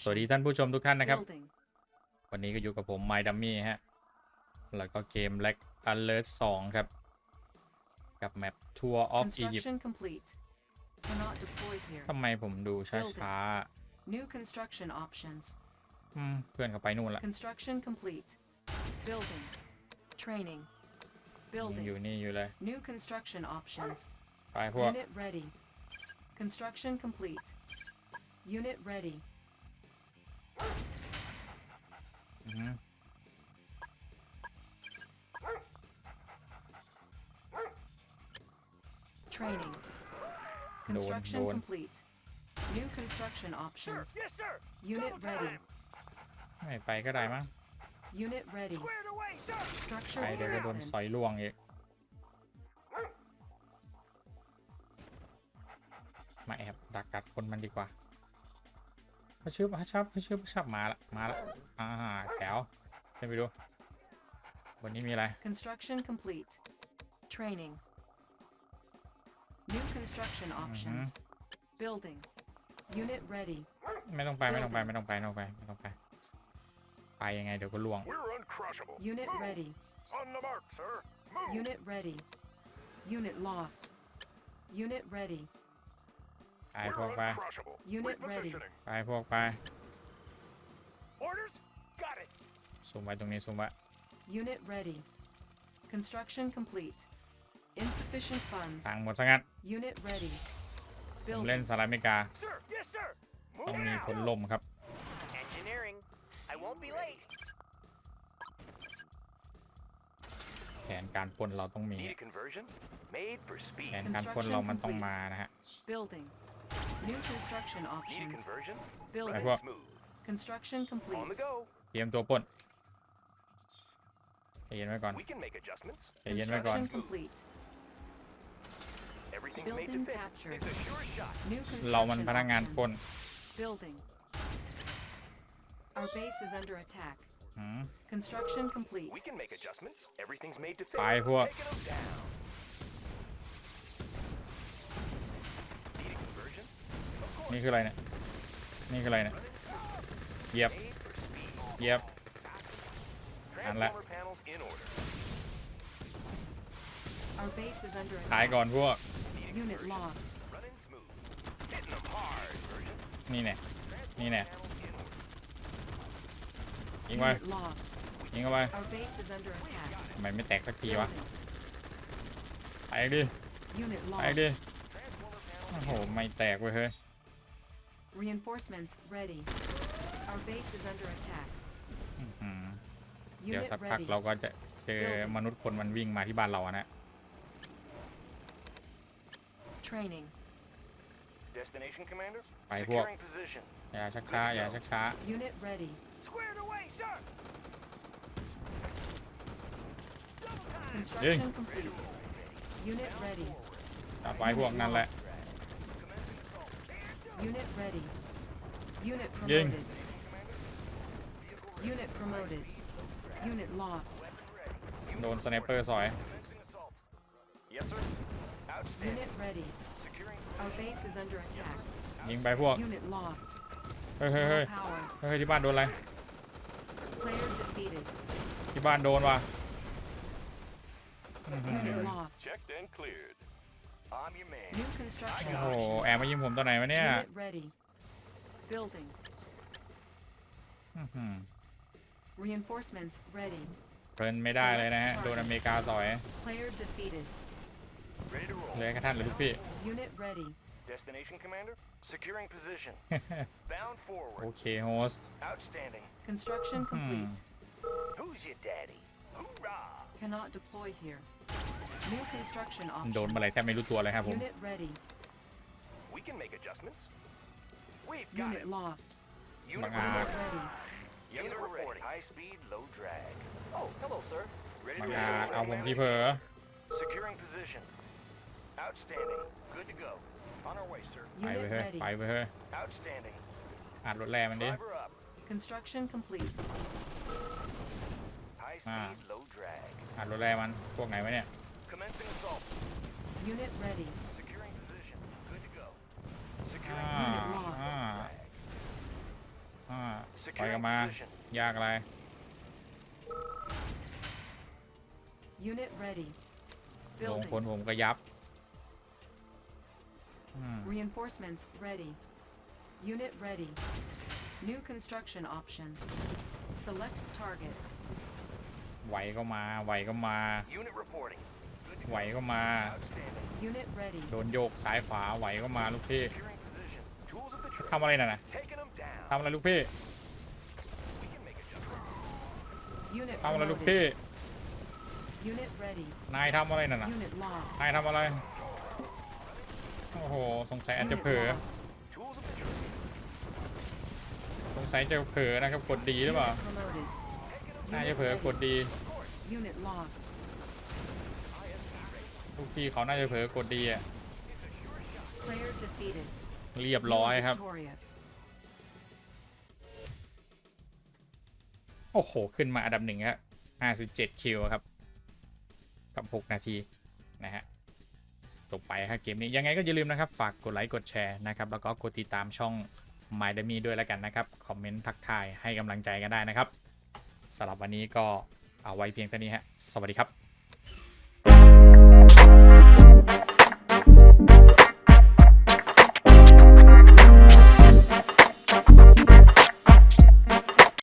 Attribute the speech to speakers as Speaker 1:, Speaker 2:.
Speaker 1: สวัสดีท่านผู้ชมทุกท่านนะครับวันนี้ก็อยู่กับผมไมดัมมี่ฮะแล้วก็เกม Black Alert 2ครับกับแมป Tour of Egypt ทำไมผมดูช้าาเพื่อนเขาไปนู่นละอยู่นี่อยู่เลยไปพวก Construction complete. Unit ready. training Construction complete. New construction options. Yes, sir. Unit ready. ไม่ไปก็ได้มั้ง Unit ready. Squared a w y ไปเดี๋ยวจะโดนส g อยลวงอีกมาแอบดักกัดคนมันดีกว่าเชื่อเขาชอบเขาชื่อเขาชอบมาละ มาละอ่าแถวเดินไปดู วันนี้มีอะไร construction complete training new construction options building unit ready ไม่ต้องไปไม่ต้องไปไม่ต้องไปไม่ต้องไปไม่ต้องไปไปยังไงเดี๋ยวก็ล่วง unit ready on the mark sir unit ready unit lost unit ready ไปพวกไปไปพวกไป ส่งไปตรงนี้ส่งไปทางหมดสังกัดต้เล่นสหรัฐอเมริกาต้องมีผลลมครับ แผนการพ่นเราต้องมี แผนการพ่นเรามันต้องมานะฮะ New construction options. Need a conversion? Building. Smooth. Construction complete. On the go. เตรียมตัวปล้นใจเย็นไว้ก่อน We can make adjustments. ใจเย็นไว้ก่อน Construction complete. Everything's made to fit. captured. It's a sure shot. New construction เรามันพนักงานปล้น options. Building. Our base is under attack. หืม hmm? Construction complete. We can make adjustments. Everything's made to fit. Bye, Hua. Taking 'em down. นี่คืออะไรเนี่ย นี่คืออะไรเนี่ยเยียบเยียบอันละ o ขายก่อนพวก นี่แน่นี่แน่ยิงไป ยิงเข้าไปทำไมไม่แตกสักทีวะ ไปดิไปดิ โอ้โห ไม่แตกเว้ยเฮ้ย Reinforcements ready. Our base is under attack. อื้อหือเดี๋ยว Unit สักพัก ready. เราก็จะเจอมนุษย์คนมันวิ่งมาที่บ้านเราอะนะ Training. Destination, Commander? Right, what? Securing position. อย่าชักช้าอย่าชักช้า Unit ready. Squared away, sir! Double time! Construction complete. Unit ready. จับไว้พวกนั้นแหละ Lost. Unit ready. Unit promoted. Unit promoted. Unit lost. โดนสไนเปอร์ซอย Yes, sir. Outstanding. Unit ready. Securing. Our base is under attack. ยิงไปพวก Unit lost. เฮ้ยเฮ้ยเฮ้ย No power. เฮ้ยที่บ้านโดนอะไร Player defeated. ที่บ้านโดนว่ะ Unit lost. Checked and cleared. I'm your man. New construction. Oh, Unit ready. Building. Mm-hmm. Reinforcements ready. Player defeated. Unit ready. Destination commander? Securing position. Bound forward. Okay, เคโฮส Outstanding. Construction hmm. complete. Who's your daddy? Hoorah! cannot deploy here. New construction โดนมาอะไรแทบไม่รู้ตัวเลยครับผม Unit ready. We can make adjustments. We've got Unit it. lost. Unit Mga- ready. ready. Yes, Unit reporting. High speed, low drag. Oh, hello, sir. Ready to อาเอา assume Securing position. Outstanding. Good to go. On our way, sir. ไปไป Unit เถอะ ready. ไปไปเถอะ Outstanding. อัดรถแรมันดิ Driver up. Construction complete. อาดูแลมัน พวกไหนวะเนี่ยไปกันมายากอะไรลงคนผมก็ยับอืมไหวก็มา ไหวก็มา ไหวก็มา โดนโยกซ้ายขวาไหวก็มาลูกพี่ทำอะไรน่ะนะทำอะไรลูกพี่ทำอะไรลูกพี่ นายทำอะไรน่ะนะนายทำอะไร โอ้โห สงสัยอาจจะเผลอ สงสัยจะเผลอนะครับกดดีหรือเปล่าน่าจะเผลอกดดีทุกทีเขาน่าจะเผลอกดดีอะเรียบร้อยครับ โอ้โห ขึ้นมาอันดับหนึ่งครับ 57คิวครับ กับ 6 นาทีนะฮะตกไปครับเกมนี้ ยังไงก็อย่าลืมนะครับ ฝากกดไลค์ กดแชร์นะครับ แล้วก็กดติดตามช่อง My d e m y ด้วยแล้วกันนะครับ คอมเมนต์ทักทายให้กำลังใจกันได้นะครับสำหรับวันนี้ก็เอาไว้เพียงเท่านี้ฮะ สวัสดีครับ